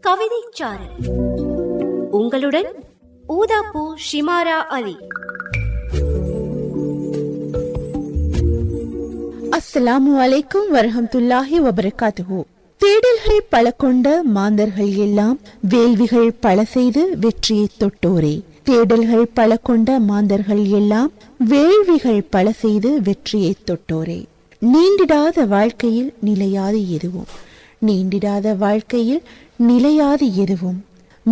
கவிதைச்சாரல் உங்களுடன் ஊதாப்பூ ஷிமாரா அலி. அஸ்ஸலாமு அலைக்கும் வரஹம்துல்லாஹி வபரகாத்துஹு. தேடல்கள் பல கொண்ட மாந்தர்கள் எல்லாம் வேள்விகள் பல செய்து வெற்றியை தொட்டோரே. தேடல்கள் பல கொண்ட மாந்தர்கள் எல்லாம் வேள்விகள் பல செய்து வெற்றியை தொட்டோரே. நீண்டிடாத வாழ்க்கையில் நிலையாது எதுவும். நீண்டிடாத வாழ்க்கையில் நிலையாது எதுவும்.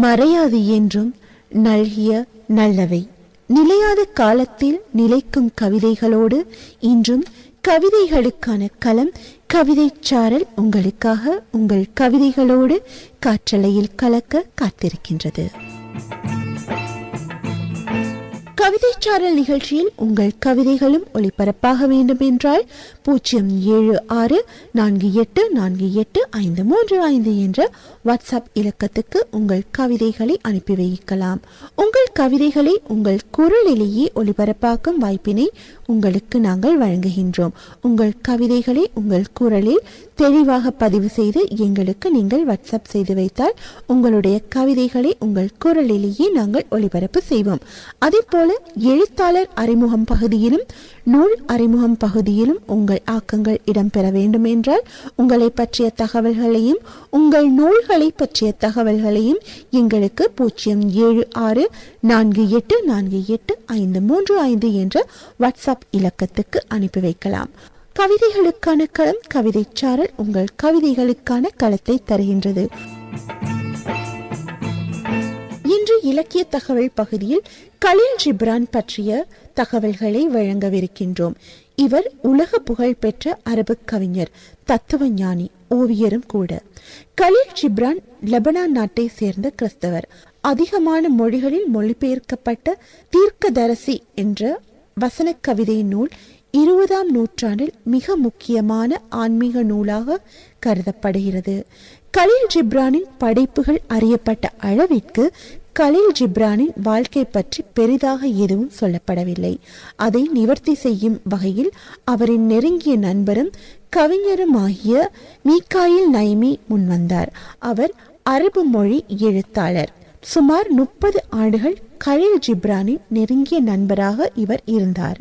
மறையாது என்றும் நல்கிய நல்லவை. நிலையாத காலத்தில் நிலைக்கும் கவிதைகளோடு இன்றும் கவிதைகளுக்கான களம் கவிதைச் சாரல் உங்களுக்காக உங்கள் கவிதைகளோடு காற்றலையில் கலக்க காத்திருக்கின்றது. கவிதைச்சாரல் நிகழ்ச்சியில் உங்கள் கவிதைகளும் ஒளிபரப்பாக வேண்டும் என்றால் பூஜ்ஜியம் ஏழு ஆறு நான்கு எட்டு நான்கு எட்டு ஐந்து மூன்று ஐந்து என்ற வாட்ஸ்அப் இலக்கத்துக்கு உங்கள் கவிதைகளை அனுப்பி வைக்கலாம். உங்கள் கவிதைகளை உங்கள் குரலிலேயே ஒளிபரப்பாக்கும் வாய்ப்பினை உங்களுக்கு நாங்கள் வழங்குகின்றோம். உங்கள் கவிதைகளை உங்கள் குரலில் தெளிவாக பதிவு செய்து எங்களுக்கு நீங்கள் வாட்ஸ்அப் செய்து வைத்தால் உங்களுடைய கவிதைகளை உங்கள் குரலிலேயே நாங்கள் ஒளிபரப்பு செய்வோம். அதே போல எழுத்தாளர் அறிமுகம் பகுதியிலும் நூல் அறிமுகம் பகுதியிலும் உங்கள் ஆக்கங்கள் இடம்பெற வேண்டும் என்றால் உங்களை பற்றிய தகவல்களையும் உங்கள் நூல்களை பற்றிய தகவல்களையும் எங்களுக்கு பூஜ்ஜியம் ஏழு ஆறு நான்கு எட்டு நான்கு எட்டு ஐந்து மூன்று ஐந்து என்ற வாட்ஸ்அப் இலக்கத்துக்கு அனுப்பி வைக்கலாம். கவிதைகளுக்கான களம் கவிதை சாரல் உங்கள் கவிதைகளுக்கான களத்தை தருகின்றது. இன்று இலக்கிய தகவல் பகுதியில் கலில் ஜிப்ரான் பற்றிய தகவல்களை வழங்கவிருக்கின்றோம். இவர் உலக புகழ் பெற்ற அரபு கவிஞர் தத்துவ ஞானி ஓவியரும் கூட. கலீல் ஜிப்ரான் லெபனான் நாட்டை சேர்ந்த கிறிஸ்தவர். அதிகமான மொழிகளில் மொழிபெயர்க்கப்பட்ட தீர்க்கதரசி என்ற வசன கவிதை நூல் இருபதாம் நூற்றாண்டில் மிக முக்கியமான ஆன்மீக நூலாக கருதப்படுகிறது. கலீல் ஜிப்ரானின் படைப்புகள் அறியப்பட்ட அளவிற்கு கலீல் ஜிப்ரானின் வாழ்க்கை பற்றி பெரிதாக எதுவும் சொல்லப்படவில்லை. அதை நிவர்த்தி செய்யும் வகையில் அவரின் நெருங்கிய நண்பரும் கவிஞருமாகிய மீகாயில் நைமி முன்வந்தார். அவர் அரபு மொழி எழுத்தாளர். சுமார் முப்பது ஆண்டுகள் கலீல் ஜிப்ரானின் நெருங்கிய நண்பராக இவர் இருந்தார்.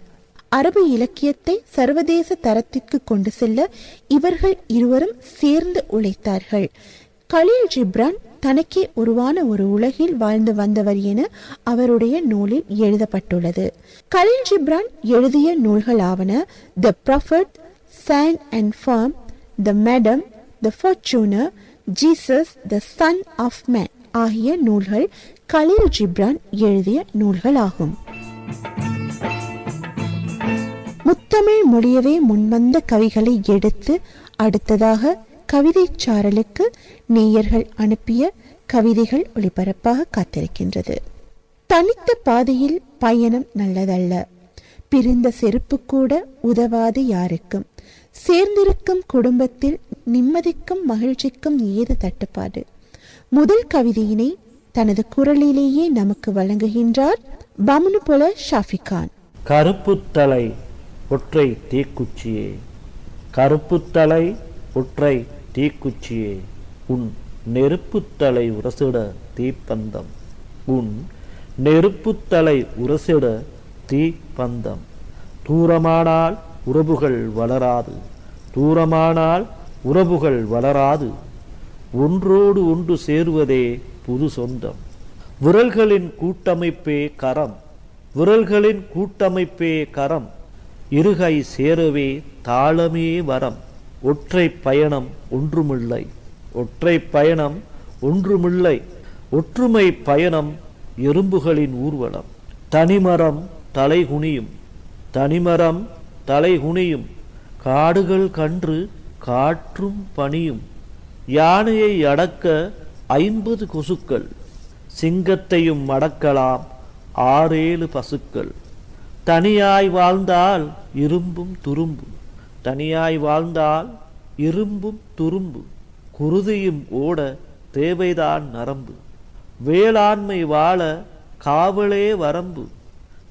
அரபு இலக்கியத்தை சர்வதேச தரத்திற்கு கொண்டு செல்ல இவர்கள் இருவரும் சேர்ந்து உழைத்தார்கள். கலீல் ஜிப்ரான் தனக்கே உருவான ஒரு உலகில் வாழ்ந்து வந்தவர் என அவருடைய நூலில் எழுதப்பட்டுள்ளது. கலீல் ஜிப்ரான் எழுதிய நூல்களாவன the prophet sand and foam the madman the forerunner Jesus the son of man ஆகிய நூல்கள் கலீல் ஜிப்ரான் எழுதிய நூல்களாகும். முத்தமிழ் மொழியவே முன்வந்த கவிகளை எடுத்து அடுத்ததாக கவிதை சாரலுக்கு நேயர்கள் அனுப்பிய கவிதைகள் ஒளிபரப்பாக காத்திருக்கின்றது. தனித்த பாதையில் பயணம் நல்லதல்ல. பிரிந்த செருப்பு கூட உதவாது யாருக்கும். சேர்ந்திருக்கும் குடும்பத்தில் நிம்மதிக்கும் மகிழ்ச்சிக்கும் ஏது தட்டுப்பாடு? முதல் கவிதையினை தனது குரலிலேயே நமக்கு வழங்குகின்றார் பமனுபுல ஷாஃபிகான். கருப்புத்தலை ஒற்றை தீக்குச்சியே. கருப்புத்தலை ஒற்றை தீக்குச்சியே. உன் நெருப்புத்தலை உரசிட தீப்பந்தம். உன் நெருப்புத்தலை உரசிட தீப்பந்தம். தூரமானால் உறவுகள் வளராது. தூரமானால் உறவுகள் வளராது. ஒன்றோடு ஒன்று சேருவதே புது சொந்தம். விரல்களின் கூட்டமைப்பே கரம். விரல்களின் கூட்டமைப்பே கரம். இருகை சேரவே தாளமே வரம். ஒற்றை பயணம் ஒன்றுமில்லை. ஒற்றை பயணம் ஒன்றுமில்லை. ஒற்றுமை பயணம் எறும்புகளின் ஊர்வலம். தனிமரம் தலைகுனியும். தனிமரம் தலைகுனியும். காடுகள் கன்று காற்றும் பனியும் யானையை அடக்க ஐம்பது கொசுக்கள் சிங்கத்தையும் அடக்கலாம் ஆறேழு பசுக்கள். தனியாய் வாழ்ந்தால் இரும்பும் துரும்பு தனியாய் வாழ்ந்தால் இரும்பும் துரும்பு குருதியும் ஓட தேவைதான் நரம்பு. வேளாண்மை வாழ காவலே வரம்பு.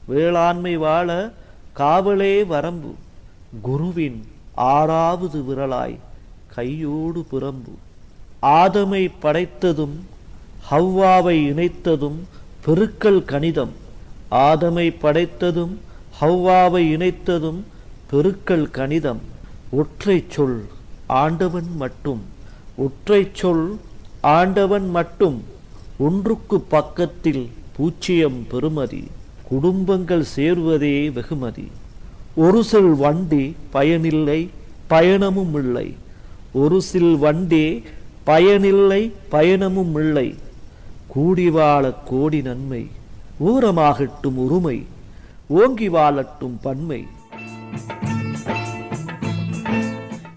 வேளாண்மை வாழ காவலே வரம்பு. குருவின் ஆறாவது விரலாய் கையோடு புறம்பு. ஆதமை படைத்ததும் ஹவ்வாவை இணைத்ததும் பெருக்கல் கணிதம். ஆதமை படைத்ததும் ஹவ்வாவை இணைத்ததும் பெருக்கல் கணிதம். ஒற்றை சொல் ஆண்டவன் மட்டும். ஒற்றை சொல் ஆண்டவன் மட்டும். ஒன்றுக்கு பக்கத்தில் பூச்சியம் பெறுமதி. குடும்பங்கள் சேர்வதே வெகுமதி. ஒரு சில் வண்டி பயனில்லை பயணமும் இல்லை. ஒரு சில் வண்டி பயனில்லை பயணமும் இல்லை. கூடி வாழ கோடி நன்மை ஊரமாகட்டும் உரிமை ஓங்கி வாழட்டும் பன்மை.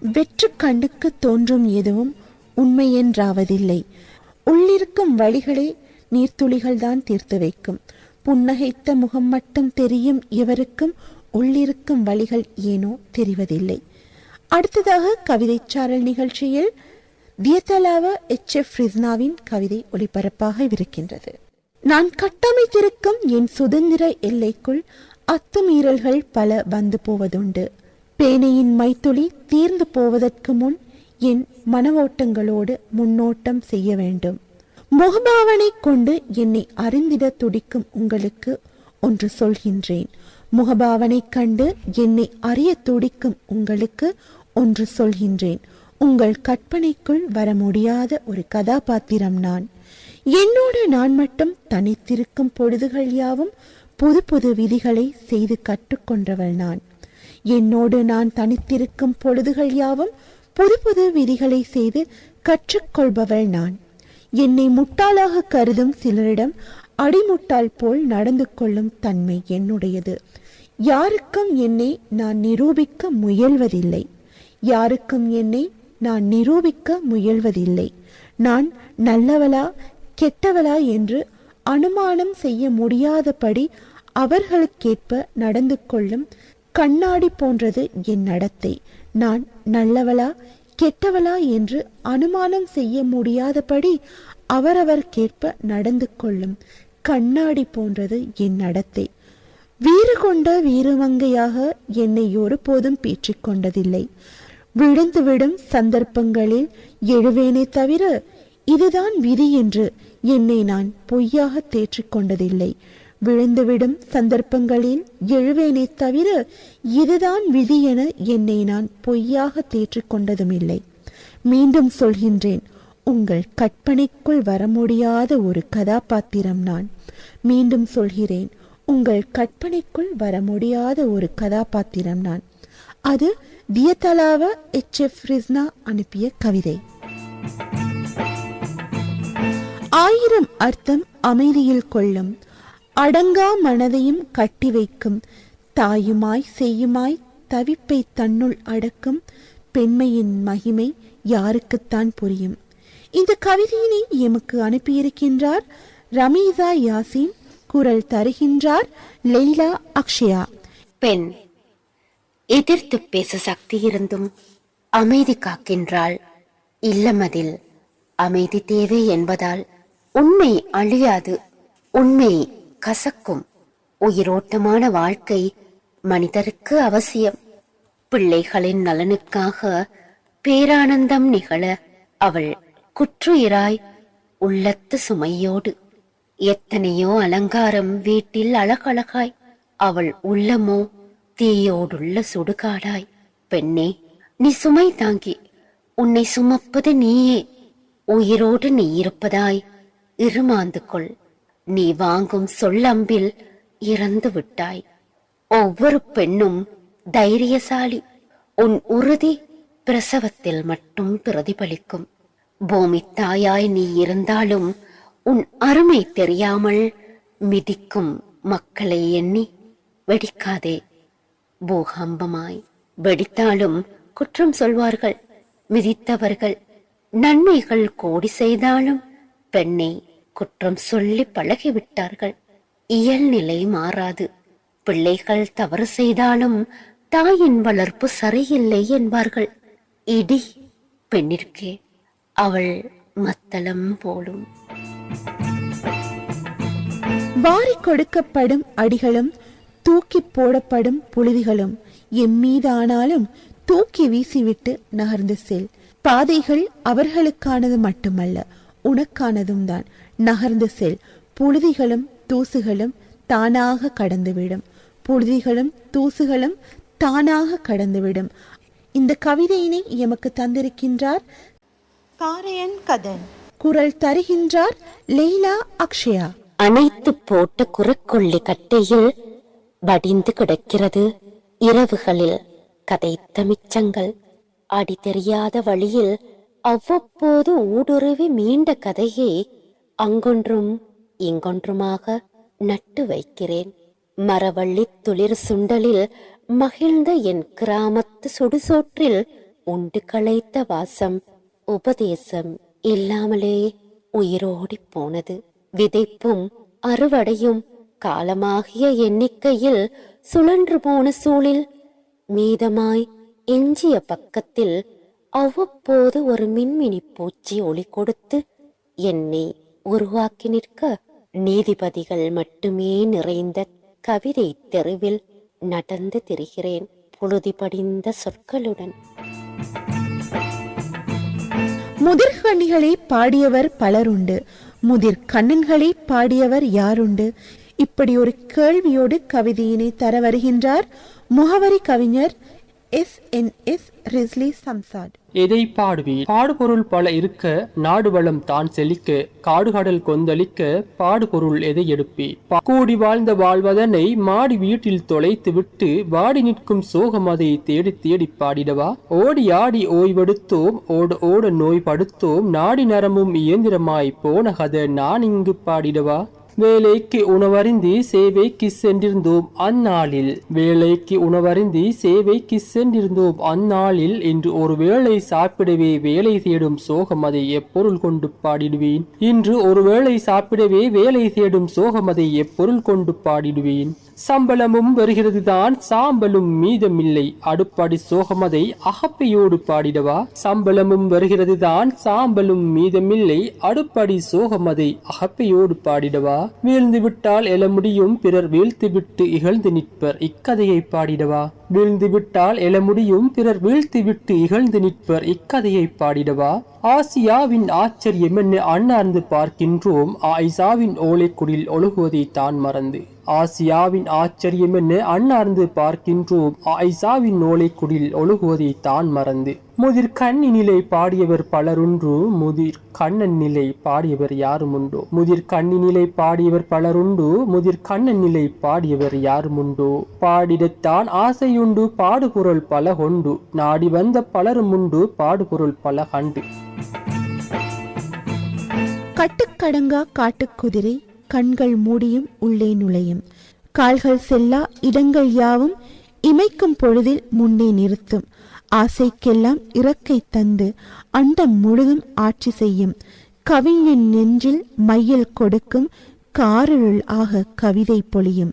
வெற்று கண்ணுக்கு தோன்றும் எதுவும் உண்மை என்றாவதில்லை உள்ளிருக்கும் வழிகளே நீர்த்துளிகள்தான் தீர்த்து வைக்கும். புன்னகைத்த முகம் மட்டும் தெரியும் இவருக்கும் உள்ளிருக்கும் வழிகள் ஏனோ தெரிவதில்லை. அடுத்ததாக கவிதைச்சாரல் நிகழ்ச்சியில் வியத்தலாவ எச். எஃப். ரிஸ்னாவின் கவிதை ஒளிபரப்பாக இருக்கின்றது. நான் கட்டமைத்திருக்கும் என் சுதந்திர எல்லைக்குள் அத்துமீறல்கள் பல வந்து போவதுண்டு. பேனையின் மைத்துளி தீர்ந்து போவதற்கு முன் என் மனவோட்டங்களோடு முன்னோட்டம் செய்ய வேண்டும். முகபாவனை கொண்டு என்னை அறிந்திட துடிக்கும் உங்களுக்கு ஒன்று சொல்கின்றேன். முகபாவனை கண்டு என்னை அறிய துடிக்கும் உங்களுக்கு ஒன்று சொல்கின்றேன். உங்கள் கற்பனைக்குள் வர முடியாத ஒரு கதாபாத்திரம் நான். என்னோடு நான் மட்டும் தனித்திருக்கும் பொழுதுகள் யாவும் புது புது விதிகளை செய்து கற்றுக்கொண்டவள் நான். என்னோடு நான் தனித்திருக்கும் பொழுதுகள் யாவும் புது புது விதிகளை செய்து கற்றுக்கொள்பவள் நான். என்னை முட்டாளாக கருதும் சிலரிடம் அடிமுட்டாள் போல் நடந்து கொள்ளும் தன்மை என்னுடையது. யாருக்கும் என்னை நான் நிரூபிக்க முயல்வதில்லை. யாருக்கும் என்னை நான் நிரூபிக்க முயல்வதில்லை. நான் நல்லவளா கெட்டவளா என்று அனுமானம் செய்ய முடியாதபடி அவர்களுக்கேற்ப நடந்து கொள்ளும் கண்ணாடி போன்றது என் நடத்தை. நான் நல்லவளா கெட்டவளா என்று அனுமானம் செய்ய முடியாதபடி அவரவர்க்கேற்ப நடந்து கொள்ளும் கண்ணாடி போன்றது என் நடத்தை. வீறு கொண்ட வீரமங்கையாக என்னை ஒருபோதும் பீற்றிக் கொண்டதில்லை. விழுந்துவிடும் சந்தர்ப்பங்களில் எழுவேனே தவிர இதுதான் விதி என்று என்னை நான் பொய்யாக தேற்றிக் கொண்டதில்லை விழுந்துவிடும் சந்தர்ப்பங்களில் எழுவேனே தவிர இதுதான் விதி என என்னை நான் பொய்யாக தேற்றிக் கொண்டதுமில்லை மீண்டும் சொல்கின்றேன் உங்கள் கற்பனைக்குள் வர முடியாத ஒரு கதாபாத்திரம் நான். மீண்டும் சொல்கிறேன் உங்கள் கற்பனைக்குள் வர முடியாத ஒரு கதாபாத்திரம் நான். அது தியதலாவ எச் எஃப் ரிஸ்னா அனுப்பிய கவிதை ஆயிரம் அர்த்தம் அமைதியில் கொள்ளும் அடங்கா மனதையும் கட்டி வைக்கும் தாயுமாய் செய்யுமாய் தவிப்பை தன்னுள் அடக்கும் பெண்மையின் மகிமை யாருக்குத்தான் புரியும் இந்த கவிதையினை எமக்கு அனுப்பியிருக்கின்றார் ரமீசா யாசின் குரல் தருகின்றார் லெய்லா அக்ஷயா பெண் எதிர்த்து பேச சக்தி இருந்தும் அமைதி காக்கின்றாள். இல்லமதில் அமைதி தேவை என்பதால் உண்மை அழியாது உண்மை கசக்கும். உயிரோட்டமான வாழ்க்கை மனிதருக்கு அவசியம். பிள்ளைகளின் நலனுக்காக பேரானந்தம் நிகழ அவள் குற்றுயிராய் உள்ளத்து சுமையோடு. எத்தனையோ அலங்காரம் வீட்டில் அழகழகாய் அவள் உள்ளமோ தீயோடுள்ள சுடுகாடாய். பெண்ணே நீ சுமை தாங்கி உன்னை சுமப்பது நீயே. உயிரோடு நீ இருப்பதாய். இருமாந்து கொள். நீ வாங்கும் சொல்லம்பில் இறந்து விட்டாய். ஒவ்வொரு பெண்ணும் தைரியசாலி. உன் உறுதி பிரசவத்தில் மட்டும் பிரதிபலிக்கும். பூமி தாயாய் நீ இருந்தாலும் உன் அருமை தெரியாமல் மிதிக்கும் மக்களை எண்ணி வெடிக்காதே. பூகம்பமாய் வெடித்தாலும் குற்றம் சொல்வார்கள். மிதித்தவர்கள் நன்மைகள் கோடி செய்தாலும் பெண்ணை குற்றம் சொல்லி பழகிவிட்டார்கள். இயல்நிலை மாறாது. பிள்ளைகள் தவறு செய்தாலும் தாயின் வளர்ப்பு சரியில்லை என்பார்கள். இடி பெண்ணிற்கே அவள் மத்தளம் போலும். வாரி கொடுக்கப்படும் அடிகளும் தூக்கி போடப்படும் புழுதிகளும் எம்மீதானாலும் தூக்கி வீசிவிட்டு நகர்ந்து செல். பாதைகள் அவர்களுக்கானது மட்டுமல்ல உனக்கானதும் தான். நகர்ந்து செல். புழுதிகளும் தூசுகளும் தானாக கடந்துவிடும். புழுதிகளும் தூசுகளும் தானாக கடந்துவிடும். இந்த கவிதையினை எமக்கு தந்திருக்கின்றார் காரையன் கதன். குரல் தருகின்றார் லெய்லா அக்ஷயா. அணைத்து போட்ட குரக்கொள்ளி கட்டையில் வடிந்து கிடக்கிறது. இரவுகளில் கதைத்த மிச்சங்கள். அடி தெரியாத வழியில் அவ்வப்போது ஊடுருவி மீண்ட கதையை அங்கொன்றும் இங்கொன்றுமாக நட்டு வைக்கிறேன். மரவள்ளி துளிர் சுண்டலில் மகிழ்ந்த என் கிராமத்து சுடுசோற்றில் உண்டு களைத்த வாசம் உபதேசம் இல்லாமலே உயிரோடி போனது. விதைப்பும் அறுவடையும் காலமாகிய எண்ணிக்கையில் சுழன்று போன சூழில் மீதமாய் எஞ்சிய பக்கத்தில் அவ்வப்போது ஒரு மின்மினி பூச்சி ஒளி கொடுத்து என்னை உருவாக்கி நிற்க நீதிபதிகள் மட்டுமே நிறைந்த கவிதை தெருவில் நடந்து திரிகிறேன் புழுதி படிந்த சொற்களுடன். முதிர்கண்ணிகளை பாடியவர் பலருண்டு. முதிர் கண்ணன்களை பாடியவர் யாருண்டு? இப்படி ஒரு கேள்வியோடு கவிதையினை தர வருகின்றார் முகவரி கவிஞர் S N S Rizli Samsath எதை பாடுவி பாடுபொருள் பல இருக்க நாடு வளம் தான் செழிக்க காடுகடல் கொந்தளிக்க பாடுபொருள் எதை எடுப்பி பா- கூடி வாழ்ந்த வாழ்வதனை மாடி வீட்டில் தொலைத்து விட்டு வாடி நிற்கும் சோகம் அதை தேடி தேடி பாடிடவா? ஓடி ஆடி ஓய்வெடுத்தோம் ஓட ஓட நோய் படுத்தோம் நாடி நரம்பும் இயந்திரமாய் போன கதை நான் இங்கு பாடிடவா? வேலைக்கு உணவருந்தி சேவைக்கு சென்றிருந்தோம் அந்நாளில். வேலைக்கு உணவருந்தி சேவைக்கு சென்றிருந்தோம் அந்நாளில். இன்று ஒரு வேளை சாப்பிடவே வேலை தேடும் சோகம் அதை எப்பொருள் கொண்டு பாடிடுவேன். இன்று ஒரு வேளை சாப்பிடவே வேலை தேடும் சோகம் அதை எப்பொருள் கொண்டு பாடிடுவேன். சம்பளமும் வருகிறது தான் சாம்பலும் மீதமில்லை. அடுப்படி சோகமதை அகப்பையோடு பாடிடவா? சம்பளமும் வருகிறது தான் சாம்பலும் மீதமில்லை. அடுப்படி சோகமதை அகப்பையோடு பாடிடவா? வீழ்ந்து விட்டால் எழ முடியும் பிறர் வீழ்த்து விட்டு இகழ்ந்து நிற்பர். இக்கதையை பாடிடவா? வீழ்ந்து விட்டால் எழ முடியும் பிறர் வீழ்த்து விட்டு இகழ்ந்து நிற்பர். இக்கதையை பாடிடவா? ஆசியாவின் ஆச்சரியம் என்ன? அண்ணார்ந்து பார்க்கின்றோம். ஆயிசாவின் ஓலைக்குடில் ஒழுகுவதை தான் மறந்து. ஆசியாவின் ஆச்சரியம் என்ன? அண்ணார்ந்து பார்க்கின்றோம். ஆயிசாவின் ஓலைக்குடில் ஒழுகுவதை தான் மறந்து. முதிர் கண்ணி நிலை பாடியவர் பலருண்டு. முதிர் கண்ணன் நிலை பாடியவர் யாரும் உண்டோ முதிர் கண்ணி நிலை பாடியவர் பலருண்டு. முதிர் கண்ணன் நிலை பாடியவர் யாரும் உண்டோ பாடிடத்தான் ஆசையுண்டு. பாடுபொருள் பல கொண்டு நாடி வந்த பலரும் உண்டு பாடுபொருள் பல கண்டு கட்டுக்கடங்கா காட்டுக்குதிரை கண்கள் மூடியும் உள்ளே நுழையும். கால்கள் செல்லா இடங்கள் யாவும் இமைக்கும் பொழுதில் முன்னே நிறுத்தும். ஆசைக்கெல்லாம் இறக்கை தந்து அண்டம் முழுதும் ஆட்சி செய்யும். கவிஞன் நெஞ்சில் மையல் கொடுக்கும் காரருள் ஆக கவிதை பொழியும்.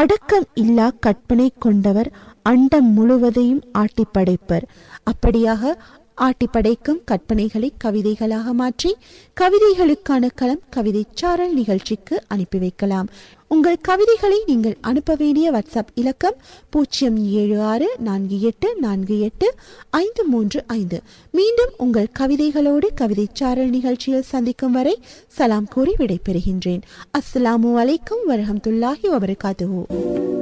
அடக்கம் இல்லா கற்பனை கொண்டவர் அண்டம் முழுவதையும் ஆட்டி படைப்பர். அப்படியாக ஆட்டி படைக்கும் கற்பனைகளை கவிதைகளாக மாற்றி கவிதைகளுக்கான களம் கவிதை சாரல் நிகழ்ச்சிக்கு அனுப்பி வைக்கலாம். உங்கள் கவிதைகளை நீங்கள் அனுப்ப வேண்டிய வாட்ஸ்அப் இலக்கம் பூஜ்ஜியம் ஏழு ஆறு நான்கு எட்டு நான்கு எட்டு ஐந்து மூன்று ஐந்து. மீண்டும் உங்கள் கவிதைகளோடு கவிதை சாரல் நிகழ்ச்சியில் சந்திக்கும் வரை சலாம் கூறி விடைபெறுகின்றேன். அஸ்ஸலாமு அலைக்கும் வரஹமத்துல்லாஹி வபரகாத்துஹு.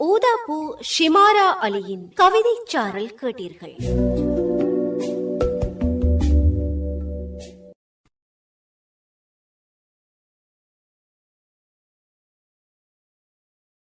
ஊதாப்பூ ஷிமாரா அலியின் கவிதைச் சாரல் கேட்டீர்கள்.